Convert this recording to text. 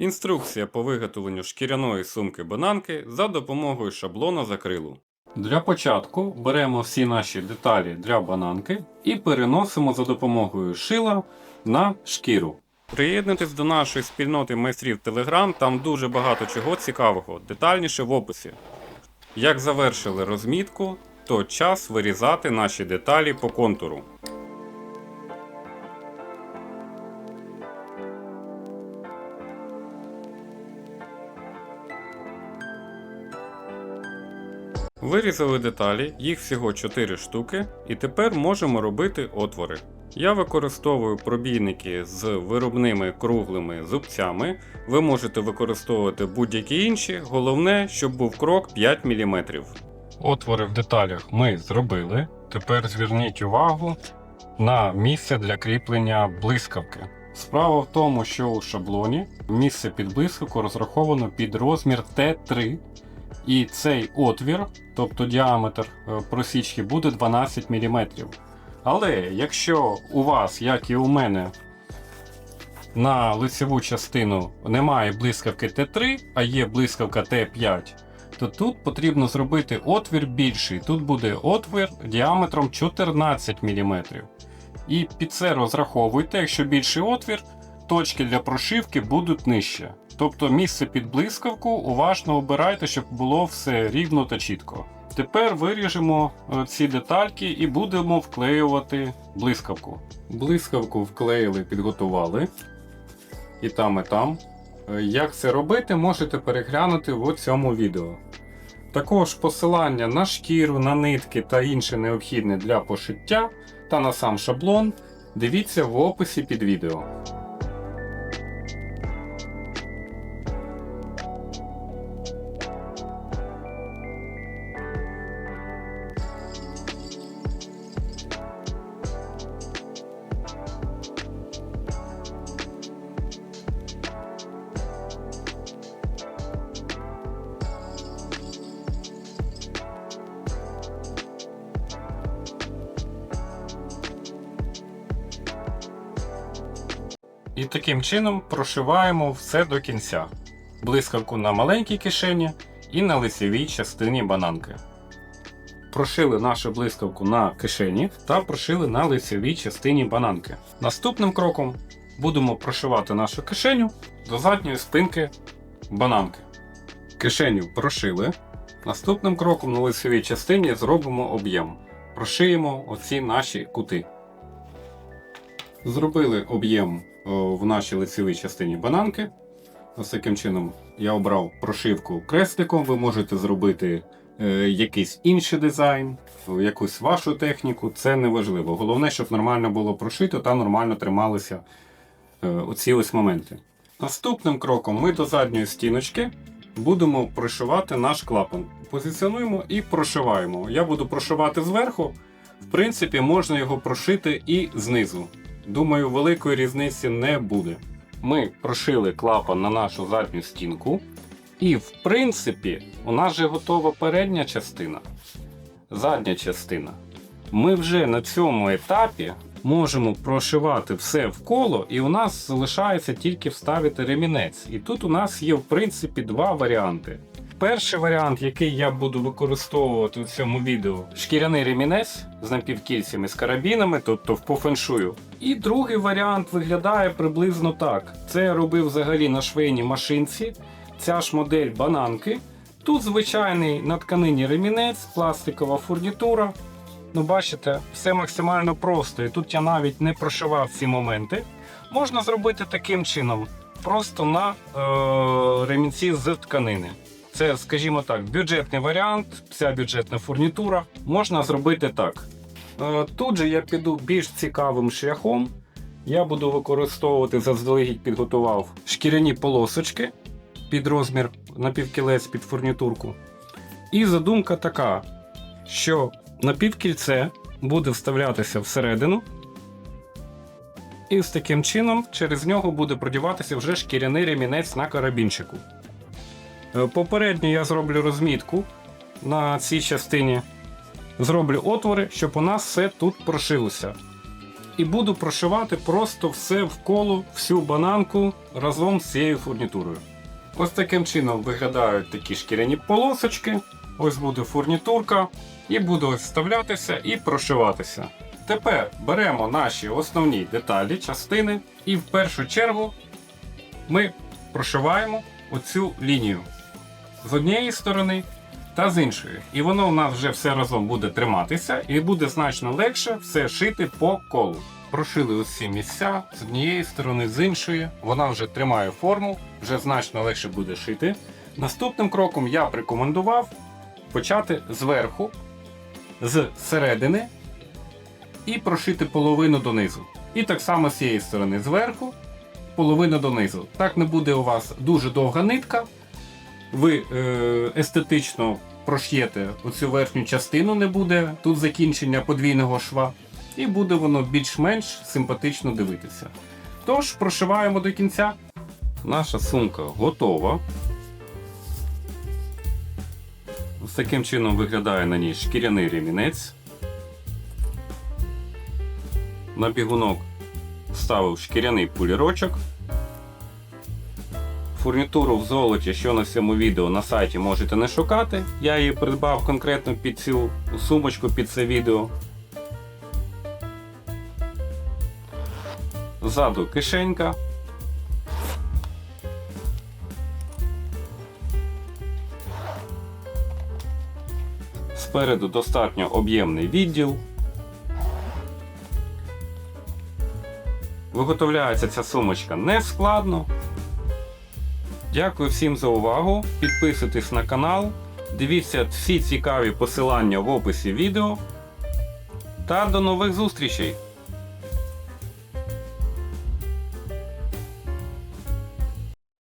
Інструкція по виготовленню шкіряної сумки бананки за допомогою шаблона з акрилу. Для початку беремо всі наші деталі для бананки і переносимо за допомогою шила на шкіру. Приєднуйтесь до нашої спільноти майстрів Telegram, там дуже багато чого цікавого, детальніше в описі. Як завершили розмітку, то час вирізати наші деталі по контуру. Вирізали деталі, їх всього 4 штуки, і тепер можемо робити отвори. Я використовую пробійники з виробними круглими зубцями. Ви можете використовувати будь-які інші, головне, щоб був крок 5 мм. Отвори в деталях ми зробили. Тепер зверніть увагу на місце для кріплення блискавки. Справа в тому, що у шаблоні місце під блискавку розраховано під розмір Т3. І цей отвір, тобто діаметр е, просічки, буде 12 мм. Але якщо у вас, як і у мене, на лицеву частину немає блискавки Т3, а є блискавка Т5, то тут потрібно зробити отвір більший. Тут буде отвір діаметром 14 мм. І під це розраховуйте, якщо більший отвір, точки для прошивки будуть нижче. Тобто місце під блискавку уважно обирайте, щоб було все рівно та чітко. Тепер виріжемо е, ці детальки і будемо вклеювати блискавку. Блискавку вклеїли, підготували. І там, і там. Е, Як це робити, можете переглянути в цьому відео. Також посилання на шкіру, на нитки та інше необхідне для пошиття та на сам шаблон дивіться в описі під відео. І таким чином прошиваємо все до кінця. Блискавку на маленькій кишені і на лицевій частині бананки. Прошили нашу блискавку на кишені та прошили на лицевій частині бананки. Наступним кроком будемо прошивати нашу кишеню до задньої спинки бананки. Кишеню прошили. Наступним кроком на лицевій частині зробимо об'єм. Прошиємо оці наші кути. Зробили об'єм в нашій лицевій частині бананки. Ось таким чином я обрав прошивку крестиком. Ви можете зробити е, якийсь інший дизайн, якусь вашу техніку. Це не важливо. Головне, щоб нормально було прошито та нормально трималися е, оці ось моменти. Наступним кроком ми до задньої стіночки будемо прошивати наш клапан. Позиціонуємо і прошиваємо. Я буду прошивати зверху. В принципі, можна його прошити і знизу. Думаю, великої різниці не буде. Ми прошили клапан на нашу задню стінку. І, в принципі, у нас вже готова передня частина. Задня частина. Ми вже на цьому етапі можемо прошивати все в коло, і у нас залишається тільки вставити ремінець. І тут у нас є, в принципі, два варіанти. Перший варіант, який я буду використовувати у цьому відео, шкіряний ремінець з напівкільцями з карабінами, тобто по феншую. І другий варіант виглядає приблизно так. Це я робив взагалі на швейній машинці. Ця ж модель бананки. Тут звичайний на тканині ремінець, пластикова фурнітура. Ну, бачите, все максимально просто. І тут я навіть не прошивав ці моменти. Можна зробити таким чином, просто на е- ремінці з тканини. Це, скажімо так, бюджетний варіант, вся бюджетна фурнітура. Можна зробити так. Е, Тут же я піду більш цікавим шляхом. Я буду використовувати заздалегідь підготував шкіряні полосочки під розмір напівкілець під фурнітурку. І задумка така, що напівкільце буде вставлятися всередину. І з таким чином через нього буде продіватися вже шкіряний ремінець на карабінчику. Е, Попередньо я зроблю розмітку на цій частині. Зроблю отвори, щоб у нас все тут прошилося. і буду прошивати просто все вколо, всю бананку разом з цією фурнітурою. Ось таким чином виглядають такі шкіряні полосочки. Ось буде фурнітурка, і ось вставлятися і прошиватися. Тепер беремо наші основні деталі, частини, і в першу чергу ми прошиваємо оцю лінію з однієї сторони та з іншої. І воно в нас вже все разом буде триматися, і буде значно легше все шити по колу. Прошили усі місця з однієї сторони, з іншої. Вона вже тримає форму, вже значно легше буде шити. Наступним кроком я б рекомендував почати зверху, з середини і прошити половину донизу. І так само з цієї сторони зверху, половину донизу. Так не буде у вас дуже довга нитка. Ви е, естетично прош'єте оцю верхню частину, не буде тут закінчення подвійного шва, і буде воно більш-менш симпатично дивитися. Тож, прошиваємо до кінця. Наша сумка готова. Ось таким чином виглядає на ній шкіряний ремінець. На бігунок вставив шкіряний пулірочок. Фурнітуру в золоті, що на цьому відео на сайті можете не шукати. Я її придбав конкретно під цю сумочку під це відео. Ззаду кишенька. Спереду достатньо об'ємний відділ. Виготовляється ця сумочка не складно. Дякую всім за увагу. Підписуйтесь на канал, дивіться всі цікаві посилання в описі відео. Та до нових зустрічей!